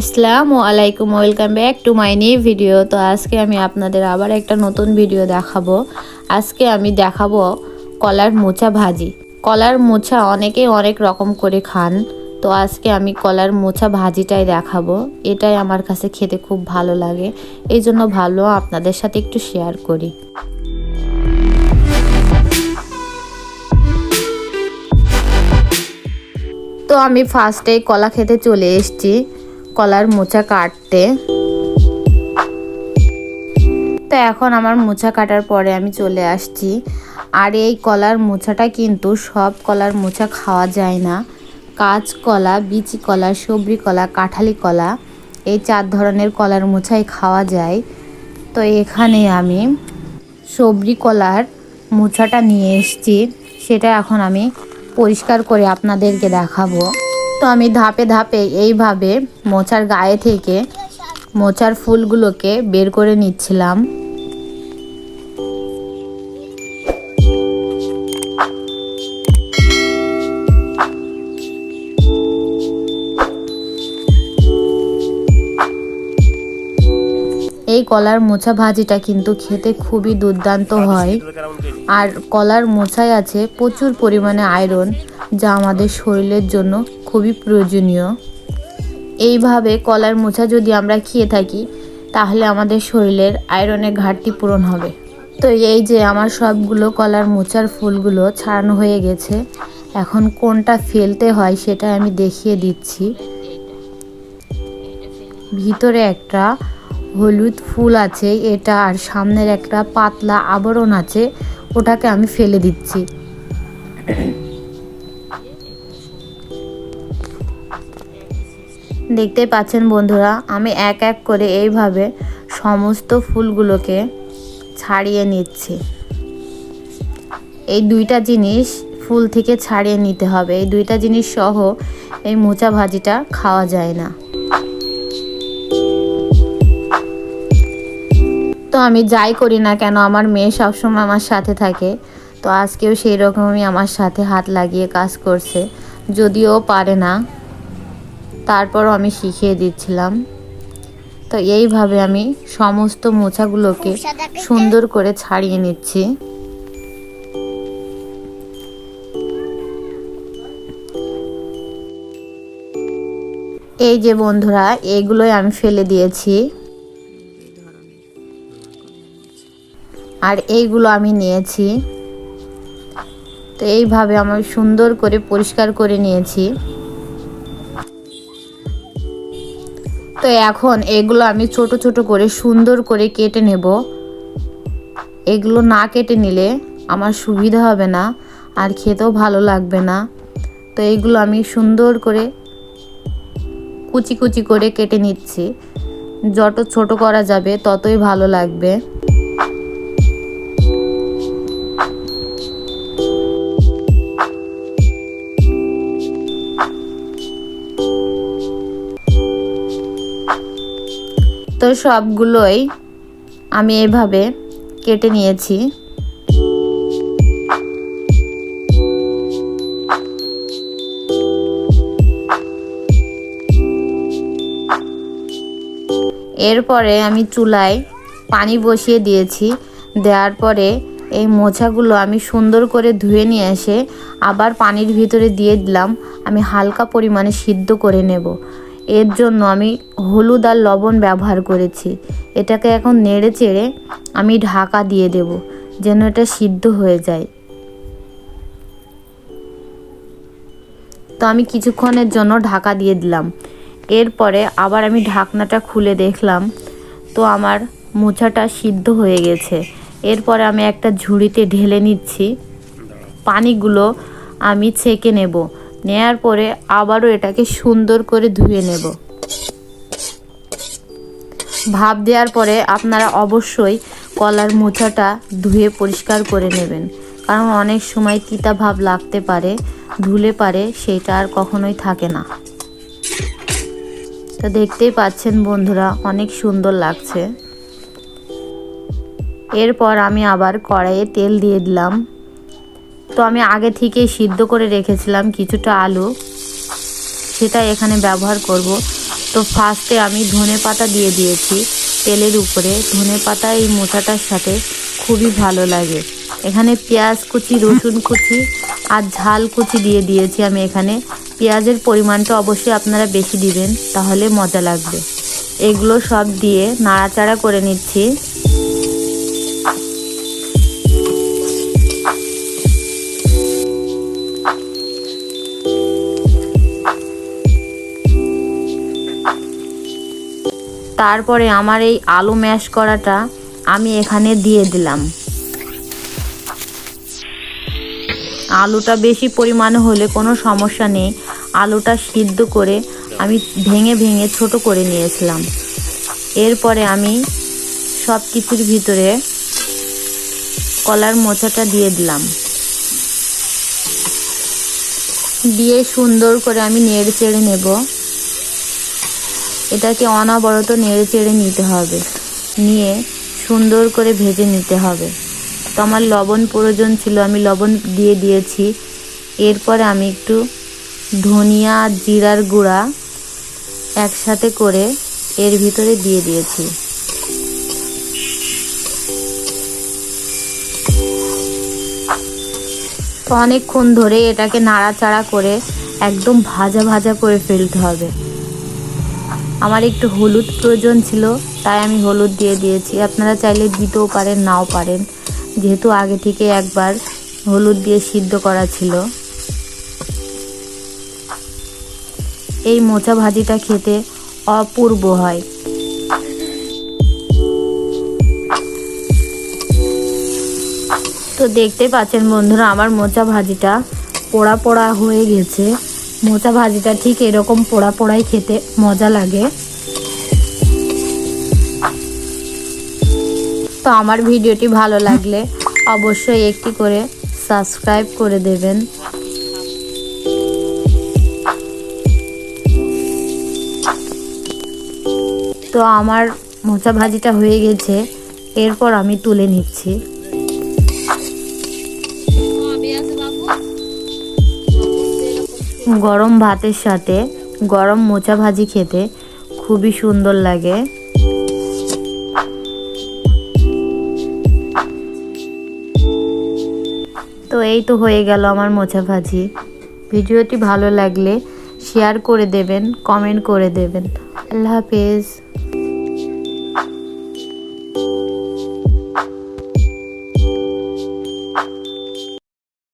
আসসালামু আলাইকুম, welcome back to my new video. তো আজকে আমি আপনাদের আবার একটা নতুন ভিডিও দেখাবো। আজকে আমি দেখাবো কলার মোচা ভাজি। কলার মোচা অনেকেই অনেক রকম করে খান। তো আজকে আমি কলার মোচা ভাজিটাই দেখাবো। এটাই আমার কাছে খেতে খুব ভালো লাগে। এই জন্য ভালো আপনাদের সাথে একটু শেয়ার করি। তো আমি ফার্স্টেই কলা খেতে চলে এসেছি। কলার মোচা কাটতে। তো এখন আমার মোচা কাটার পরে আমি চলে আসছি। আর এই কলার মোচাটা কিন্তু সব কলার মোচা খাওয়া যায় না। কাঁচ কলা, বিচি কলা সবরি কলা, কাঁঠালি কলা, এই চার ধরনের কলার মোচাই খাওয়া যায়। তো এখানে আমি সবরি কলার মোচাটা নিয়ে এসেছি। সেটা এখন আমি পরিষ্কার করে আপনাদেরকে দেখাবো। তো আমি ধাপে ধাপে এইভাবে মোচার গায়ে থেকে মোচার ফুলগুলোকে বের করে নিচ্ছিলাম। এই কলার মোচা ভাজিটা কিন্তু খেতে খুবই দুর্দান্ত হয়। আর কলার মোচায় আছে প্রচুর পরিমাণে আয়রন, যা আমাদের শরীরের জন্য খুবই প্রয়োজনীয়। এইভাবে কলার মোচা যদি আমরা খেয়ে থাকি, তাহলে আমাদের শরীরের আয়রনের ঘাটতি পূরণ হবে। তো এই যে আমার সবগুলো কলার মোচার ফুলগুলো ছাড়ানো হয়ে গেছে, এখন কোনটা ফেলতে হয় সেটা আমি দেখিয়ে দিচ্ছি। ভিতরে একটা হলুদ ফুল আছে, এটা আর সামনের একটা পাতলা আবরণ আছে, ওটাকে আমি ফেলে দিচ্ছি। দেখতে পাচ্ছেন বন্ধুরা, আমি এক এক করে এইভাবে সমস্ত ফুলগুলোকে ছাড়িয়ে নিচ্ছি। এই দুইটা জিনিস ফুল থেকে ছাড়িয়ে নিতে হবে। এই দুইটা জিনিস সহ এই মোচা ভাজিটা খাওয়া যায় না। তো আমি যাই করি না কেন, আমার মেয়ে সবসময় আমার সাথে থাকে। তো আজকেও সেই রকমই আমার সাথে হাত লাগিয়ে কাজ করছে। যদিও পারে না তারপরও আমি শিখিয়ে দিচ্ছিলাম। তো এইভাবে আমি সমস্ত মোছাগুলোকে সুন্দর করে ছাড়িয়ে নিচ্ছি। এই যে বন্ধুরা এইগুলোই আমি ফেলে দিয়েছি। আর এইগুলো আমি নিয়েছি। তো এইভাবে আমি সুন্দর করে পরিষ্কার করে নিয়েছি। তো এখন এগুলো আমি ছোট ছোট করে সুন্দর করে কেটে নেব। এগুলো না কেটে নিলে আমার সুবিধা হবে না, আর খেতেও ভালো লাগবে না। তো এগুলো আমি সুন্দর করে কুচি কুচি করে কেটে নিচ্ছি। যত ছোট করা যাবে ততই ভালো লাগবে। তো সবগুলোই আমি এভাবে কেটে নিয়েছি। এরপরে আমি চুলায় পানি বসিয়ে দিয়েছি। দেওয়ার পরে এই মোছাগুলো আমি সুন্দর করে ধুয়ে নিয়ে এসে আবার পানির ভিতরে দিয়ে দিলাম। আমি হালকা পরিমাণে সিদ্ধ করে নেব। এর জন্য আমি হলুদ আর লবণ ব্যবহার করেছি। এটাকে এখন নেড়ে চেড়ে আমি ঢাকা দিয়ে দেব, যেন এটা সিদ্ধ হয়ে যায়। তো আমি কিছুক্ষণের জন্য ঢাকা দিয়ে দিলাম। এরপরে আবার আমি ঢাকনাটা খুলে দেখলাম, তো আমার মোচাটা সিদ্ধ হয়ে গেছে। এরপরে আমি একটা ঝুড়িতে ঢেলে নিচ্ছি। পানিগুলো আমি ছেঁকে নেব। নেয়ার পরে আবারও এটাকে সুন্দর করে ধুয়ে নেব। ভাপ দেওয়ার পরে আপনারা অবশ্যই কলার মোচাটা ধুয়ে পরিষ্কার করে নেবেন। কারণ অনেক সময় তিতা ভাব লাগতে পারে, ধুলে পারে, সেটা আর কখনোই থাকে না। তো দেখতেই পাচ্ছেন বন্ধুরা, অনেক সুন্দর লাগছে। এরপর আমি আবার কড়াইয়ে তেল দিয়ে দিলাম। তো আমি আগে থেকেই সিদ্ধ করে রেখেছিলাম কিছুটা আলু। সেটা এখানে ব্যবহার করব। তো ফার্স্টে আমি ধনে পাতা দিয়ে দিয়েছি তেলের উপরে। ধনে পাতা এই মোচাটার সাথে খুবই ভালো লাগে। এখানে পেঁয়াজ কুচি, রসুন কুচি আর ঝাল কুচি দিয়ে দিয়েছি আমি এখানে। পেঁয়াজের পরিমাণটা অবশ্যই আপনারা বেশি দিবেন, তাহলে মজা লাগবে। এগুলো সব দিয়ে নাড়াচাড়া করে নিচ্ছি। তারপরে আমার এই আলু ম্যাশ করাটা আমি এখানে দিয়ে দিলাম। আলুটা বেশি পরিমাণে হলে কোনো সমস্যা নেই। আলুটা সিদ্ধ করে আমি ভেঙে ভেঙে ছোট করে নিয়েছিলাম। এরপরে আমি সব কিছুর ভিতরে কলার মোচাটা দিয়ে দিলাম। দিয়ে সুন্দর করে আমি নেড়ে চেড়ে নেব। এটাকে অনবরত নেড়ে চেড়ে নিতে হবে। নিয়ে সুন্দর করে ভেজে নিতে হবে। তো আমার লবণ প্রয়োজন ছিল, আমি লবণ দিয়ে দিয়েছি। এরপরে আমি একটু ধনিয়া, জিরার গুঁড়া একসাথে করে এর ভিতরে দিয়ে দিয়েছি। অনেকক্ষণ ধরে এটাকে নাড়াচাড়া করে একদম ভাজা ভাজা করে ফেলতে হবে। আমার একটু হলুদ প্রয়োজন ছিল, তাই আমি হলুদ দিয়ে দিয়েছি। আপনারা চাইলে দিতেও পারেন, নাও পারেন। যেহেতু আগে থেকে একবার হলুদ দিয়ে সিদ্ধ করা ছিল। এই মোচা ভাজিটা খেতে অপূর্ব হয়। তো দেখতে পাচ্ছেন বন্ধুরা, আমার মোচা ভাজিটা পোড়া পোড়া হয়ে গেছে। মোচা ভাজিটা ঠিক এরকম পোড়া পোড়াই খেতে মজা লাগে। তো আমার ভিডিওটি ভালো লাগলে অবশ্যই একটি করে সাবস্ক্রাইব করে দেবেন। তো আমার মোচা ভাজিটা হয়ে গেছে, এরপর আমি তুলে নিচ্ছি। গরম ভাতের সাথে গরম মোচা ভাজি খেতে খুবই সুন্দর লাগে। তো এই তো হয়ে গেল আমার মোচা ভাজি। ভিডিওটি ভালো লাগলে শেয়ার করে দেবেন কমেন্ট করে দেবেন। আল্লাহ হাফেজ।